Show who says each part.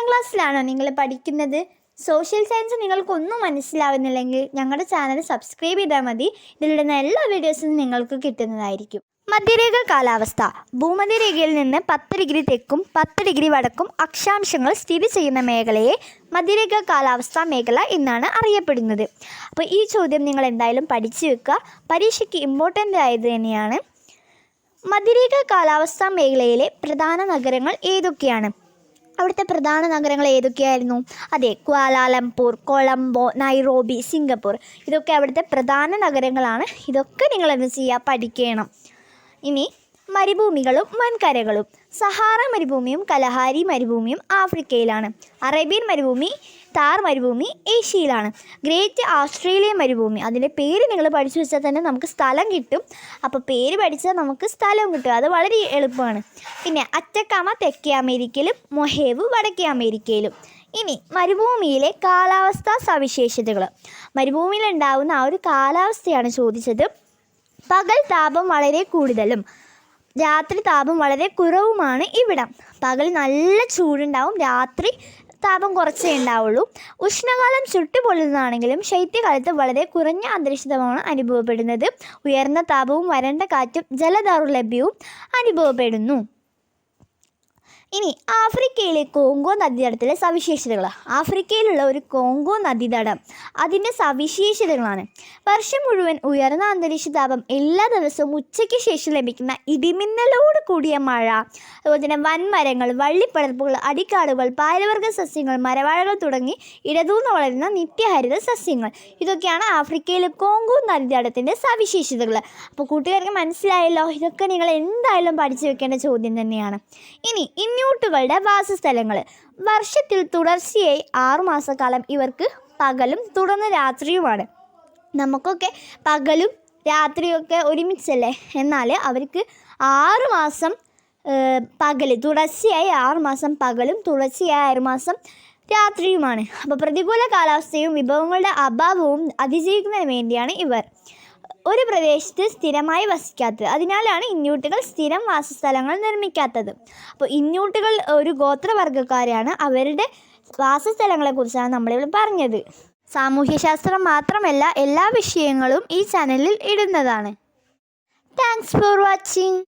Speaker 1: പത്താം ക്ലാസ്സിലാണോ നിങ്ങൾ പഠിക്കുന്നത്? സോഷ്യൽ സയൻസ് നിങ്ങൾക്കൊന്നും മനസ്സിലാവുന്നില്ലെങ്കിൽ ഞങ്ങളുടെ ചാനൽ സബ്സ്ക്രൈബ് ചെയ്താൽ മതി. ഇതിലിടുന്ന എല്ലാ വീഡിയോസും നിങ്ങൾക്ക് കിട്ടുന്നതായിരിക്കും. മധ്യരേഖ കാലാവസ്ഥ. ഭൂമധ്യരേഖയിൽ നിന്ന് പത്ത് ഡിഗ്രി തെക്കും പത്ത് ഡിഗ്രി വടക്കും അക്ഷാംശങ്ങൾ സ്ഥിതി ചെയ്യുന്ന മേഖലയെ മധ്യരേഖ കാലാവസ്ഥാ മേഖല എന്നാണ് അറിയപ്പെടുന്നത്. അപ്പോൾ ഈ ചോദ്യം നിങ്ങൾ എന്തായാലും പഠിച്ചു വെക്കുക. പരീക്ഷയ്ക്ക് ഇമ്പോർട്ടന്റ് ആയത് തന്നെയാണ്. മധ്യരേഖ കാലാവസ്ഥാ മേഖലയിലെ പ്രധാന നഗരങ്ങൾ ഏതൊക്കെയാണ്? അവിടുത്തെ പ്രധാന നഗരങ്ങൾ ഏതൊക്കെയായിരുന്നു? അതെ ക്വാലാലംപൂർ കൊളംബോ നൈറോബി സിംഗപ്പൂർ. ഇതൊക്കെ അവിടുത്തെ പ്രധാന നഗരങ്ങളാണ്. ഇതൊക്കെ നിങ്ങൾ എന്ത് ചെയ്യുക പഠിക്കണം. ഇനി മരുഭൂമികളും വൻകരകളും. സഹാറ മരുഭൂമിയും കലഹാരി മരുഭൂമിയും ആഫ്രിക്കയിലാണ്. അറേബ്യൻ മരുഭൂമി താർ മരുഭൂമി ഏഷ്യയിലാണ്. ഗ്രേറ്റ് ഓസ്ട്രേലിയൻ മരുഭൂമി. അതിന്റെ പേര് നിങ്ങൾ പഠിച്ചു വെച്ചാൽ തന്നെ നമുക്ക് സ്ഥലം കിട്ടും. അപ്പോൾ പേര് പഠിച്ചാൽ നമുക്ക് സ്ഥലവും കിട്ടും. അത് വളരെ എളുപ്പമാണ്. പിന്നെ അറ്റക്കാമ തെക്കേ അമേരിക്കയിലും മൊഹേവ് വടക്കേ അമേരിക്കയിലും. ഇനി മരുഭൂമിയിലെ കാലാവസ്ഥാ സവിശേഷതകൾ. മരുഭൂമിയിൽ ഉണ്ടാകുന്ന ആ ഒരു കാലാവസ്ഥയാണ് ചോദിച്ചത്. പകൽ താപം വളരെ കൂടുതലും. രാത്രി താപം വളരെ കുറവുമാണ് ഇവിടെ. പകൽ നല്ല ചൂടുണ്ടാവും രാത്രി താപം കുറച്ചേ ഉണ്ടാവുള്ളൂ. ഉഷ്ണകാലം ചുട്ടുപൊള്ളുന്നതാണെങ്കിലും ശൈത്യകാലത്ത് വളരെ കുറഞ്ഞ അന്തരീക്ഷതമാണ് അനുഭവപ്പെടുന്നത്. ഉയർന്ന താപവും വരണ്ട കാറ്റും ജലദൗർലഭ്യവും അനുഭവപ്പെടുന്നു. ഇനി ആഫ്രിക്കയിലെ കോങ്കോ നദീതടത്തിലെ സവിശേഷതകൾ. ആഫ്രിക്കയിലുള്ള ഒരു കോങ്കോ നദീതടം അതിന്റെ സവിശേഷതകളാണ്. വർഷം മുഴുവൻ ഉയർന്ന അന്തരീക്ഷ താപം എല്ലാ ദിവസവും ഉച്ചയ്ക്ക് ശേഷം ലഭിക്കുന്ന ഇടിമിന്നലോട് കൂടിയ മഴ അതുപോലെ തന്നെ വൻമരങ്ങൾ വള്ളിപ്പടർപ്പുകൾ അടിക്കാടുകൾ പാലവർഗ സസ്യങ്ങൾ മരവാഴകൾ തുടങ്ങി ഇടതൂർന്ന് വളരുന്ന നിത്യഹരിത സസ്യങ്ങൾ. ഇതൊക്കെയാണ് ആഫ്രിക്കയിലെ കോങ്കോ നദീതടത്തിന്റെ സവിശേഷതകൾ. അപ്പോൾ കൂട്ടുകാർക്ക് മനസ്സിലായല്ലോ ഇതൊക്കെ നിങ്ങൾ എന്തായാലും പഠിച്ചു വെക്കേണ്ട ചോദ്യം തന്നെയാണ്. ഇനി ഇന്യൂട്ടുകളുടെ വാസസ്ഥലങ്ങൾ വർഷത്തിൽ തുടർച്ചയായി ആറുമാസക്കാലം ഇവർക്ക് പകലും തുടർന്ന് രാത്രിയുമാണ്. നമുക്കൊക്കെ പകലും രാത്രിയൊക്കെ ഒരുമിച്ചല്ലേ? എന്നാൽ അവർക്ക് ആറുമാസം പകൽ തുടർച്ചയായി ആറുമാസം പകലും തുടർച്ചയായി ആറുമാസം രാത്രിയുമാണ്. അപ്പോൾ പ്രതികൂല കാലാവസ്ഥയും വിഭവങ്ങളുടെ അഭാവവും അതിജീവിക്കുന്നതിന് വേണ്ടിയാണ് ഇവർ. ഒരു പ്രദേശത്ത് സ്ഥിരമായി വസിക്കാത്തത്. അതിനാലാണ് ഇന്യൂട്ടുകൾ സ്ഥിരം വാസസ്ഥലങ്ങൾ നിർമ്മിക്കാത്തത്. അപ്പോൾ ഇന്യൂട്ടുകൾ ഒരു ഗോത്രവർഗക്കാരാണ്. അവരുടെ വാസസ്ഥലങ്ങളെക്കുറിച്ചാണ് നമ്മളിവിടെ പറഞ്ഞത്. സാമൂഹ്യശാസ്ത്രം മാത്രമല്ല എല്ലാ വിഷയങ്ങളും ഈ ചാനലിൽ ഇടുന്നതാണ്. Thanks for watching